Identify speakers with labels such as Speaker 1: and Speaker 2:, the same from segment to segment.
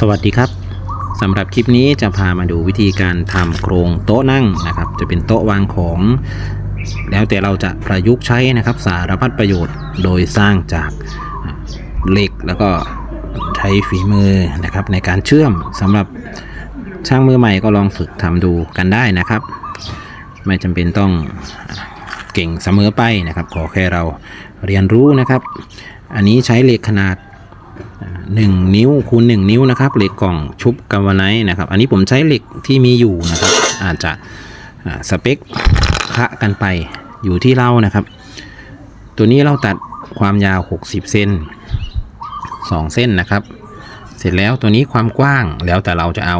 Speaker 1: สวัสดีครับสำหรับคลิปนี้จะพามาดูวิธีการทำโครงโต๊ะนั่งนะครับ จะเป็นโต๊ะวางของ แล้วแต่เราจะประยุกต์ใช้นะครับสารพัดประโยชน์โดยสร้างจากเหล็กแล้วก็ใช้ฝีมือนะครับในการเชื่อมสำหรับช่างมือใหม่ก็ลองฝึกทำดูกันได้นะครับ ไม่จำเป็นต้องเก่งเสมอไปนะครับ ขอแค่เราเรียนรู้นะครับ อันนี้ใช้เหล็กขนาด 1 นิ้วคูณ1นิ้วนะครับเหล็กกล่องชุบกาวไนท์นะครับ อันนี้ผมใช้เหล็กที่มีอยู่นะครับ อาจจะสเปคคะกันไปอยู่ที่เรานะครับ ตัวนี้เราตัดความยาว 60 เซน2 เส้นนะครับ เสร็จแล้วตัวนี้ความกว้างแล้วแต่เราจะเอา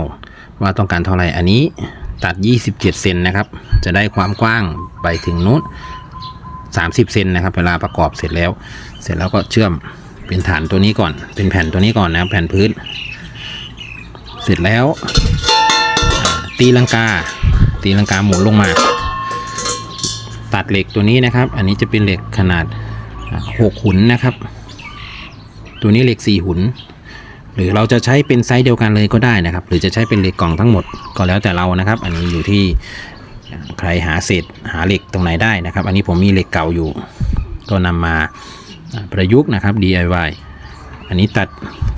Speaker 1: ว่าต้องการเท่าไหร่อันนี้ตัด 27 เซนนะครับ จะได้ความกว้างไปถึงนู้น30 เซนนะครับ เวลาประกอบเสร็จแล้ว เสร็จแล้วก็เชื่อม เป็นฐานตัวนี้ก่อน เป็นแผ่นตัวนี้ก่อนนะแผ่นพื้น เสร็จแล้ว ตีลังกา ตีลังกาหมุนลงมา ตัดเหล็กตัวนี้นะครับ อันนี้จะเป็นเหล็กขนาดอ่าหกหุนนะครับ ตัวนี้เหล็กสี่หุน หรือเราจะใช้เป็นไซส์เดียวกันเลยก็ได้นะครับ หรือจะใช้เป็นเหล็กกล่องทั้งหมดก็แล้วแต่เรานะครับ อันนี้อยู่ที่ใครหาเศษหาเหล็กตรงไหนได้นะครับ อันนี้ผมมีเหล็กเก่าอยู่ ก็นำมา ประยุกต์นะครับ DIY อันนี้ตัด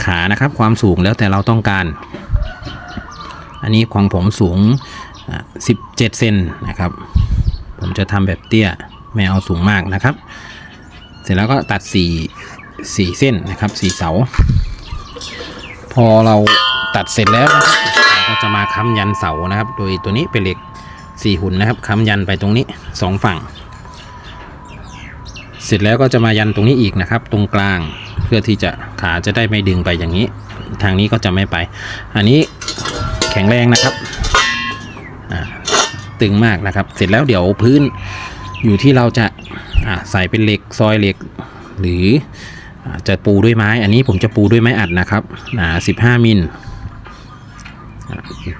Speaker 1: ขานะครับความสูงแล้วแต่เราต้องการ อันนี้ของผมสูง 17 เซนนะครับ ผมจะทำแบบเตี้ยไม่เอาสูงมากนะครับ เสร็จแล้วก็ตัด 4 4 เส้นนะครับ4เสา พอเราตัดเสร็จแล้วนะครับเราก็จะมาค้ำยันเสานะครับ โดยตัวนี้เป็นเหล็กสี่หุ่นนะครับค้ำยันไปตรงนี้สองฝั่ง เสร็จแล้วก็จะมายันตรงนี้อีกนะครับ ตรงกลางเพื่อที่จะขาจะได้ไม่ดึงไปอย่างนี้ ทางนี้ก็จะไม่ไป อันนี้แข็งแรงนะครับตึงมากนะครับ เสร็จแล้วเดี๋ยวพื้นอยู่ที่เราจะใส่เป็นเหล็กซอยเหล็ก หรือจะปูด้วยไม้ อันนี้ผมจะปูด้วยไม้อัดนะครับหนา15 มิล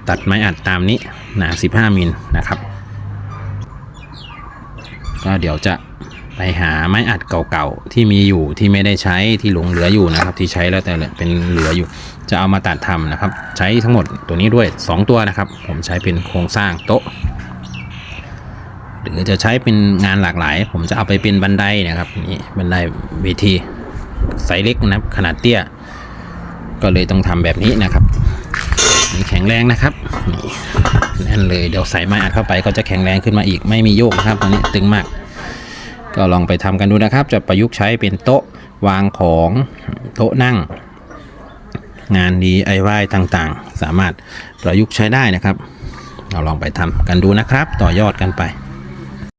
Speaker 1: ตัดไม้อัดตามนี้หนา15 มิลนะครับ ก็เดี๋ยวจะ ไปหาไม้อัดเก่าๆที่มีอยู่ที่ไม่ได้ใช้ที่หลงเหลืออยู่นะครับ ที่ใช้แล้วแต่เป็นเหลืออยู่ จะเอามาตัดทำนะครับ ใช้ทั้งหมดตัวนี้ด้วย 2 ตัวนะครับ ผมใช้เป็นโครงสร้างโต๊ะ หรือจะใช้เป็นงานหลากหลาย ผมจะเอาไปเป็นบันไดนะครับนี่บันไดเวทีไซส์เล็กนะครับขนาดเตี้ย ก็เลยต้องทำแบบนี้นะครับนี่แข็งแรงนะครับนี่แน่นเลยเดี๋ยวใส่ไม้อัดเข้าไปก็จะแข็งแรงขึ้นมาอีกไม่มีโยกนะครับตอนนี้ตึงมาก ก็ลองไปทำกันดูนะครับ จะประยุกต์ใช้เป็นโต๊ะวางของโต๊ะนั่ง งาน DIY ต่างๆ สามารถประยุกต์ใช้ได้นะครับ เราลองไปทำกันดูนะครับ ต่อยอดกันไป